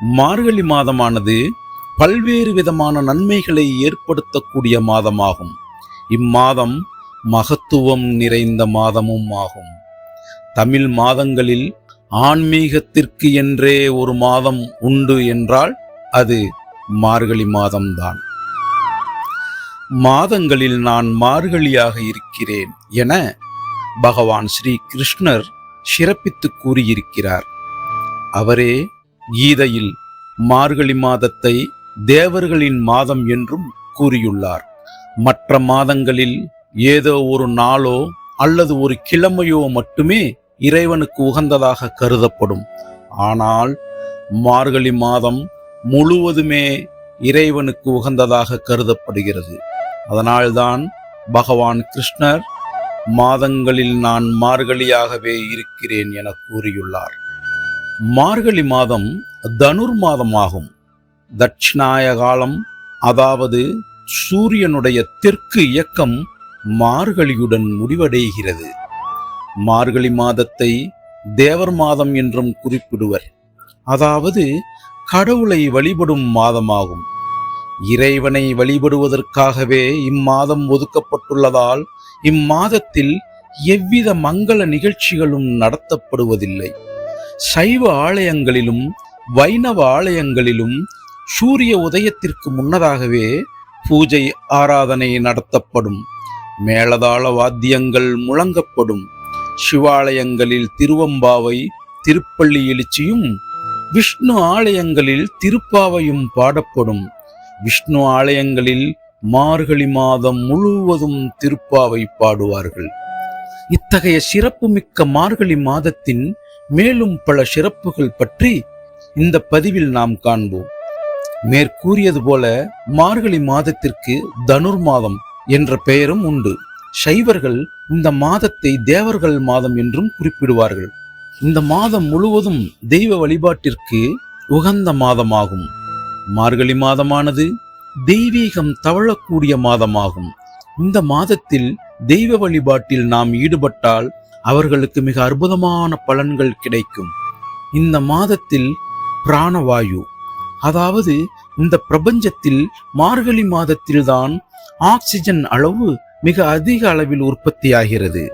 மார்கழி மாதமானது பல்வேறு விதமான நன்மைகளை ஏற்படுத்தக்கூடிய மாதமாகும். இம்மாதம் மகத்துவம் நிறைந்த மாதமும் ஆகும். தமிழ் மாதங்களில் ஆன்மீகத்திற்கு என்றே ஒரு மாதம் உண்டு என்றால் அது மார்கழி மாதம்தான். மாதங்களில் நான் மார்கழியாக இருக்கிறேன் என பகவான் ஸ்ரீ கிருஷ்ணர் சிறப்பித்து கூறியிருக்கிறார். அவரே கீதையில் மார்கழி மாதத்தை தேவர்களின் மாதம் என்றும் கூறியுள்ளார். மற்ற மாதங்களில் ஏதோ ஒரு நாளோ அல்லது ஒரு கிழமையோ மட்டுமே இறைவனுக்கு உகந்ததாக கருதப்படும். ஆனால் மார்கழி மாதம் முழுவதுமே இறைவனுக்கு உகந்ததாக கருதப்படுகிறது. அதனால்தான் பகவான் கிருஷ்ணர் மாதங்களில் நான் மார்கழியாகவே இருக்கிறேன் என கூறியுள்ளார். மார்கழி மாதம் தனுர் மாதமாகும் தட்சிணாய காலம் அதாவது சூரியனுடைய தெற்கு இயக்கம் மார்கழியுடன் முடிவடைகிறது. மார்கழி மாதத்தை தேவர் மாதம் என்றும் குறிப்பிடுவர். அதாவது கடவுளை வழிபடும் மாதமாகும். இறைவனை வழிபடுவதற்காகவே இம்மாதம் ஒதுக்கப்பட்டுள்ளதால் இம்மாதத்தில் எவ்வித மங்கள நிகழ்ச்சிகளும் நடத்தப்படுவதில்லை. சைவ ஆலயங்களிலும் வைணவ ஆலயங்களிலும் சூரிய உதயத்திற்கு முன்னதாகவே பூஜை ஆராதனை நடத்தப்படும். மேளதாள வாத்தியங்கள் முழங்கப்படும். சிவாலயங்களில் திருவம்பாவை திருப்பள்ளி எழுச்சியும் விஷ்ணு ஆலயங்களில் திருப்பாவையும் பாடப்படும். விஷ்ணு ஆலயங்களில் மார்கழி மாதம் முழுவதும் திருப்பாவை பாடுவார்கள். இத்தகைய சிறப்புமிக்க மார்கழி மாதத்தின் மேலும் பல சிறப்புகள் பற்றி இந்த பதிவில் நாம் காண்போம். மேற்கூறியது போல மார்கழி மாதத்திற்கு தனுர் மாதம் என்ற பெயரும் உண்டு. சைவர்கள் இந்த மாதத்தை தேவர்கள் மாதம் என்றும் குறிப்பிடுவார்கள். இந்த மாதம் முழுவதும் தெய்வ வழிபாட்டிற்கு உகந்த மாதமாகும். மார்கழி மாதமானது தெய்வீகம் தவழக்கூடிய மாதமாகும். இந்த மாதத்தில் தெய்வ வழிபாட்டில் நாம் ஈடுபட்டால் அவர்களுக்கு மிக அற்புதமான பலன்கள் கிடைக்கும். இந்த மாதத்தில் பிராணவாயு அதாவது இந்த பிரபஞ்சத்தில் மார்கழி மாதத்தில்தான் ஆக்சிஜன் அளவு மிக அதிக அளவில் உற்பத்தியாகிறது.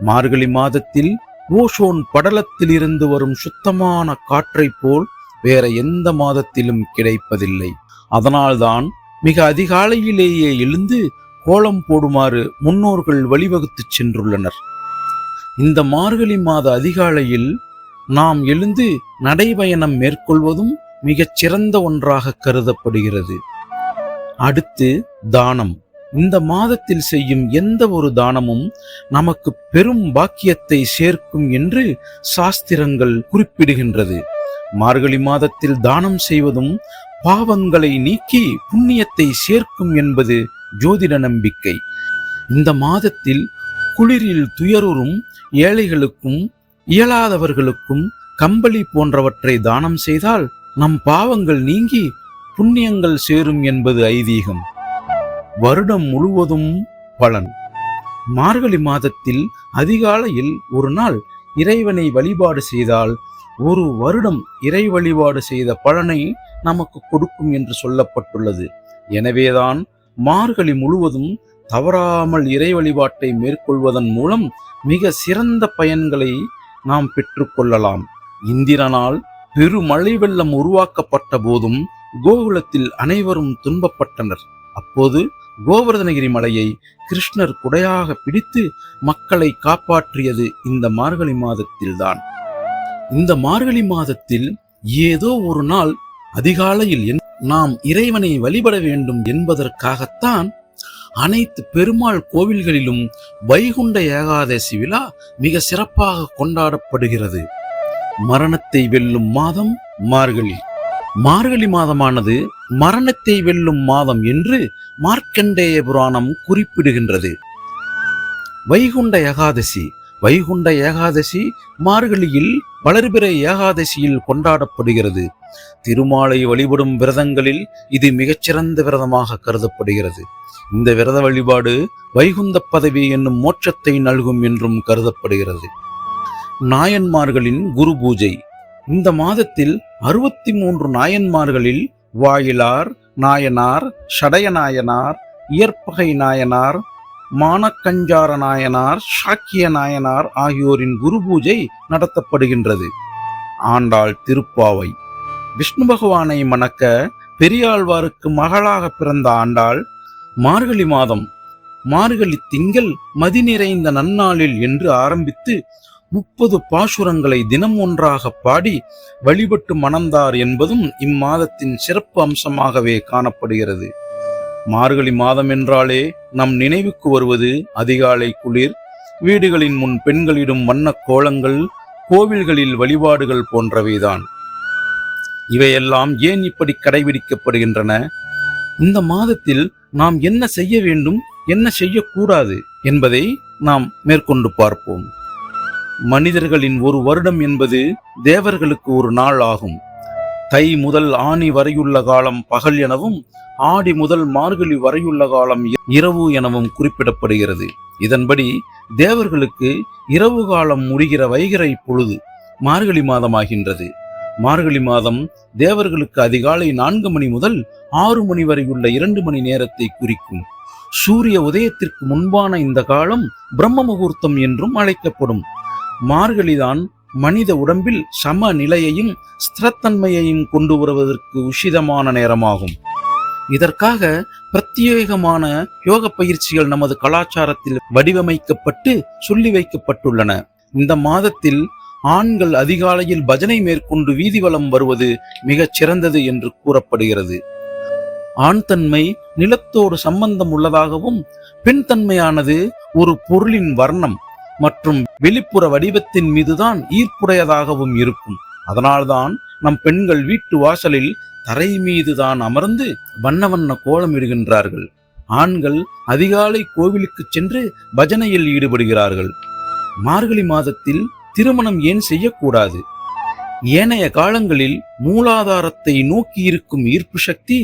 மார்கழி மாதத்தில் ஓஷோன் படலத்திலிருந்து வரும் சுத்தமான காற்றைப் போல் வேற எந்த மாதத்திலும் கிடைப்பதில்லை. அதனால்தான் மிக அதிகாலையிலேயே எழுந்து கோலம் போடுமாறு முன்னோர்கள் வழிவகுத்துச் சென்றுள்ளனர். இந்த மார்கழி மாத அதிகாலையில் நாம் எழுந்து நடைபயணம் மேற்கொள்வதும் மிகச் சிறந்த ஒன்றாக கருதப்படுகிறது. அடுத்து தானம். இந்த மாதத்தில் செய்யும் எந்த ஒரு தானமும் நமக்கு பெரும் பாக்கியத்தை சேர்க்கும் என்று சாஸ்திரங்கள் குறிப்பிடுகின்றது. மார்கழி மாதத்தில் தானம் செய்வதும் பாவங்களை நீக்கி புண்ணியத்தை சேர்க்கும் என்பது ஜோதிட நம்பிக்கை. இந்த மாதத்தில் குளிரில் துயருறும் ஏழைகளுக்கும் இயலாதவர்களுக்கும் கம்பளி போன்றவற்றை தானம் செய்தால் நம் பாவங்கள் நீங்கி புண்ணியங்கள் சேரும் என்பது ஐதீகம். வருடம் முழுவதும் பலன். மார்கழி மாதத்தில் அதிகாலையில் ஒரு நாள் இறைவனை வழிபாடு செய்தால் ஒரு வருடம் இறை வழிபாடு செய்த பலனை நமக்கு கொடுக்கும் என்று சொல்லப்பட்டுள்ளது. எனவேதான் மார்கழி முழுவதும் தவறாமல் இறை வழிபாட்டை மேற்கொள்வதன் மூலம் மிக சிறந்த பயன்களை நாம் பெற்றுக்கொள்ளலாம். இந்திரனால் பெருமழை வெள்ளம் உருவாக்கப்பட்ட போதும் கோகுலத்தில் அனைவரும் துன்பப்பட்டனர். அப்போது கோவர்தனகிரி மலையை கிருஷ்ணர் குடையாக பிடித்து மக்களை காப்பாற்றியது இந்த மார்கழி மாதத்தில்தான். இந்த மார்கழி மாதத்தில் ஏதோ ஒரு நாள் அதிகாலையில் என்- நாம் இறைவனை வழிபட வேண்டும் என்பதற்காகத்தான் அனைத்து பெருமாள் கோவில்களிலும் வைகுண்ட ஏகாதசி விழா மிக சிறப்பாக கொண்டாடப்படுகிறது. மரணத்தை வெல்லும் மாதம் மார்கழி. மார்கழி மாதமானது மரணத்தை வெல்லும் மாதம் என்று மார்க்கண்டேய புராணம் குறிப்பிடுகின்றது. வைகுண்ட ஏகாதசி. வைகுண்ட ஏகாதசி மார்கழியில் வளர்பிறை ஏகாதசியில் கொண்டாடப்படுகிறது. திருமாலை வழிபடும் விரதங்களில் இது மிகச்சிறந்த விரதமாக கருதப்படுகிறது. இந்த விரத வழிபாடு வைகுந்த பதவி என்னும் மோட்சத்தை நல்கும் என்றும் கருதப்படுகிறது. நாயன்மார்களின் குரு பூஜை. இந்த மாதத்தில் அறுபத்தி மூன்று நாயன்மார்களில் வாயிலார் நாயனார் ஷடய நாயனார் இயற்பகை நாயனார் மானக்கஞ்சார நாயனார் சாக்கிய நாயனார் ஆகியோரின் குரு பூஜை நடத்தப்படுகின்றது. ஆண்டாள் திருப்பாவை. விஷ்ணு பகவானை மணக்க பெரியாழ்வாருக்கு மகளாக பிறந்த ஆண்டாள் மார்கழி மாதம். மார்கழி திங்கள் மதி நிறைந்த நன்னாளில் என்று ஆரம்பித்து முப்பது பாசுரங்களை தினம் ஒன்றாக பாடி வழிபட்டு மணந்தார் என்பதும் இம்மாதத்தின் சிறப்பு அம்சமாகவே காணப்படுகிறது. மார்கழி மாதம் என்றாலே நம் நினைவுக்கு வருவது அதிகாலை குளிர் வீடுகளின் முன் பெண்களிடும் வண்ணக் கோலங்கள் கோவில்களில் வழிபாடுகள் போன்றவைதான். இவையெல்லாம் ஏன் இப்படி கடைபிடிக்கப்படுகின்றன? இந்த மாதத்தில் நாம் என்ன செய்ய வேண்டும் என்ன செய்யக்கூடாது என்பதை நாம் மேற்கொண்டு பார்ப்போம். மனிதர்களின் ஒரு வருடம் என்பது தேவர்களுக்கு ஒரு நாள் ஆகும். தை முதல் ஆணி வரையுள்ள காலம் பகல் எனவும் ஆடி முதல் மார்கழி வரையுள்ள காலம் இரவு எனவும் குறிப்பிடப்படுகிறது. இதன்படி தேவர்களுக்கு இரவு காலம் முடிகிற வைகரை பொழுது மார்கழி மாதமாகின்றது. மார்கழி மாதம் தேவர்களுக்கு அதிகாலை நான்கு மணி முதல் ஆறு மணி வரையுள்ள இரண்டு மணி நேரத்தை குறிக்கும். சூரிய உதயத்திற்கு முன்பான இந்த காலம் பிரம்ம முகூர்த்தம் என்றும் அழைக்கப்படும். மார்கழிதான் மனித உடம்பில் சம நிலையையும் ஸ்திரத்தன்மையையும் கொண்டு வருவதற்கு உஷிதமான நேரமாகும். இதற்காக பிரத்யேகமான யோக பயிற்சிகள் நமது கலாச்சாரத்தில் வடிவமைக்கப்பட்டு சொல்லி வைக்கப்பட்டுள்ளன. இந்த மாதத்தில் ஆண்கள் அதிகாலையில் பஜனை மேற்கொண்டு வீதி வலம் வருவது மிகச் சிறந்தது என்று கூறப்படுகிறது. ஆண் தன்மை நிலத்தோடு சம்பந்தம் உள்ளதாகவும் பெண் தன்மையானது ஒரு பொருளின் வர்ணம். மற்றும் வெளிப்புற வடிவத்தின் மீதுதான் ஈர்ப்புடையதாகவும் இருக்கும். அதனால்தான் நம் பெண்கள் வீட்டு வாசலில் தரை மீதுதான் அமர்ந்து வண்ண வண்ண கோலம் இடுகின்றார்கள். ஆண்கள் அதிகாலை கோவிலுக்கு சென்று பஜனையில் ஈடுபடுகிறார்கள். மார்கழி மாதத்தில் திருமணம் ஏன் செய்யக்கூடாது? ஏனைய காலங்களில் மூலாதாரத்தை நோக்கி இருக்கும் ஈர்ப்பு சக்தி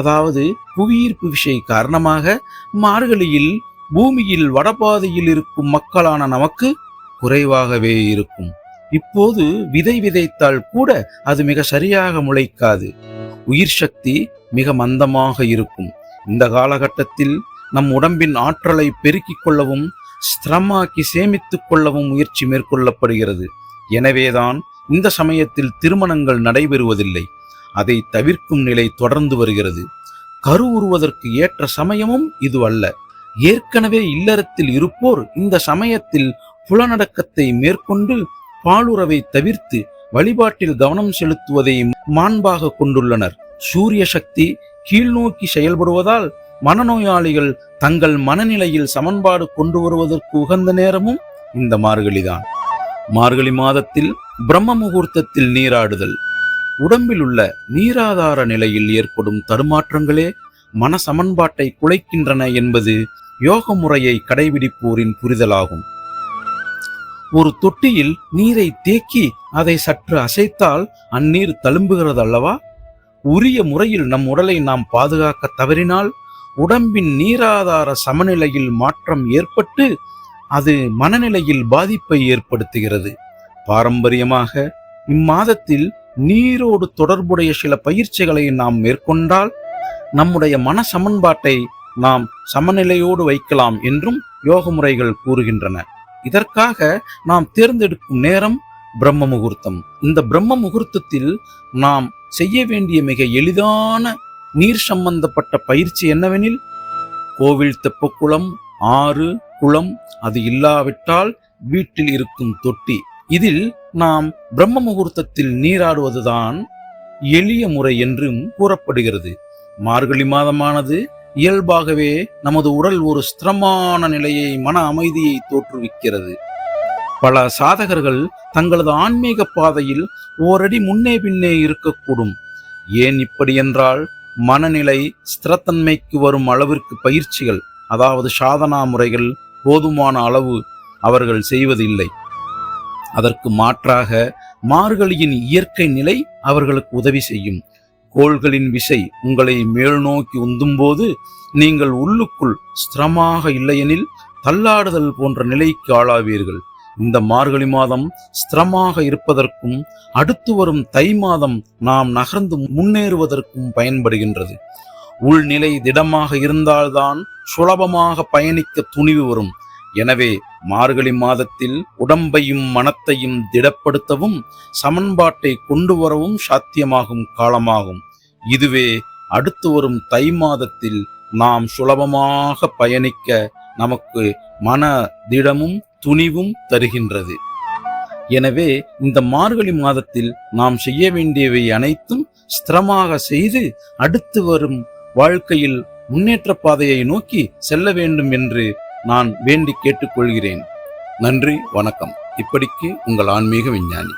அதாவது புவியீர்ப்பு விசை காரணமாக மார்கழியில் பூமியில் வடபாதையில் இருக்கும் மக்களான நமக்கு குறைவாகவே இருக்கும். இப்போது விதை விதைத்தால் கூட அது மிக சரியாக முளைக்காது. உயிர் சக்தி மிக மந்தமாக இருக்கும். இந்த காலகட்டத்தில் நம் உடம்பின் ஆற்றலை பெருக்கிக் கொள்ளவும் ஸ்திரமாக்கி சேமித்துக் கொள்ளவும் முயற்சி மேற்கொள்ளப்படுகிறது. எனவேதான் இந்த சமயத்தில் திருமணங்கள் நடைபெறுவதில்லை. அதை தவிர்க்கும் நிலை தொடர்ந்து வருகிறது. கரு உருவதற்கு ஏற்ற சமயமும் இது அல்ல. ஏற்கனவே இல்லறத்தில் இருப்போர் இந்த சமயத்தில் புலனடக்கத்தை மேற்கொண்டு பாலுறவை தவிர்த்து வழிபாட்டில் கவனம் செலுத்துவதை மாண்பாக கொண்டுள்ளனர். சூரிய சக்தி கீழ்நோக்கி செயல்படுவதால் மனநோயாளிகள் தங்கள் மனநிலையில் சமன்பாடு கொண்டு வருவதற்கு உகந்த நேரமும் இந்த மார்கழிதான். மார்கழி மாதத்தில் பிரம்ம முகூர்த்தத்தில் நீராடுதல். உடம்பில் உள்ள நீராதார நிலையில் ஏற்படும் தடுமாற்றங்களே மன சமன்பாட்டை குலைக்கின்றன என்பது யோக முறையை கடைபிடிப்போரின் புரிதலாகும். ஒரு தொட்டியில் நீரை தேக்கி அதை சற்று அசைத்தால் அந்நீர் தழும்புகிறது அல்லவா உரிய முறையில் நம் உடலை நாம் பாதுகாக்க தவறினால் உடம்பின் நீராதார சமநிலையில் மாற்றம் ஏற்பட்டு அது மனநிலையில் பாதிப்பை ஏற்படுத்துகிறது. பாரம்பரியமாக இம்மாதத்தில் நீரோடு தொடர்புடைய சில பயிற்சிகளை நாம் மேற்கொண்டால் நம்முடைய மன சமன்பாட்டை நாம் சமநிலையோடு வைக்கலாம் என்றும் யோக முறைகள் கூறுகின்றன. இதற்காக நாம் தேர்ந்தெடுக்கும் நேரம் பிரம்ம முகூர்த்தம் இந்த பிரம்ம முகூர்த்தத்தில் நாம் செய்ய வேண்டிய மிக எளிதான நீர் சம்பந்தப்பட்ட பயிற்சி என்னவெனில் கோவில் தெப்பக்குளம் ஆறு குளம் அது இல்லாவிட்டால் வீட்டில் இருக்கும் தொட்டி. இதில் நாம் பிரம்ம முகூர்த்தத்தில் நீராடுவதுதான் எளிய முறை என்றும் கூறப்படுகிறது. மார்கழி மாதமானது இயல்பாகவே நமது உடல் ஒரு ஸ்திரமான நிலையை மன அமைதியை தோற்றுவிக்கிறது. பல சாதகர்கள் தங்களது ஆன்மீக பாதையில் ஓரடி முன்னே பின்னே இருக்கக்கூடும். ஏன் இப்படி என்றால் மனநிலை ஸ்திரத்தன்மைக்கு வரும் அளவிற்கு பயிற்சிகள் அதாவது சாதனா முறைகள் போதுமான அளவு அவர்கள் செய்வதில்லை. அதற்கு மாற்றாக மார்கழியின் இயற்கை நிலை அவர்களுக்கு உதவி செய்யும். கோள்களின் விசை உங்களை மேல் நோக்கி உந்தும்போது நீங்கள் உள்ளுக்குள் ஸ்திரமாக இல்லையெனில் தள்ளாடுதல் போன்ற நிலைக்கு ஆளாவீர்கள். இந்த மார்கழி மாதம் ஸ்திரமாக இருப்பதற்கும் அடுத்து வரும் தை மாதம் நாம் நகர்ந்து முன்னேறுவதற்கும் பயன்படுகின்றது. உள்நிலை திடமாக இருந்தால்தான் சுலபமாக பயணிக்க துணிவு வரும். எனவே மார்கழி மாதத்தில் உடம்பையும் மனத்தையும் திடப்படுத்தவும் சமன்பாட்டை கொண்டு வரவும் சாத்தியமாகும் காலமாகும். இதுவே அடுத்து வரும் தை மாதத்தில் நாம் சுலபமாக பயணிக்க நமக்கு மன திடமும் துணிவும் தருகின்றது. எனவே இந்த மார்கழி மாதத்தில் நாம் செய்ய வேண்டியவை அனைத்தும் ஸ்திரமாக செய்து அடுத்து வரும் வாழ்க்கையில் முன்னேற்ற பாதையை நோக்கி செல்ல வேண்டும் என்று நான் வேண்டி கேட்டுக்கொள்கிறேன். நன்றி வணக்கம். இப்படிக்கு உங்கள் ஆன்மீக விஞ்ஞானி.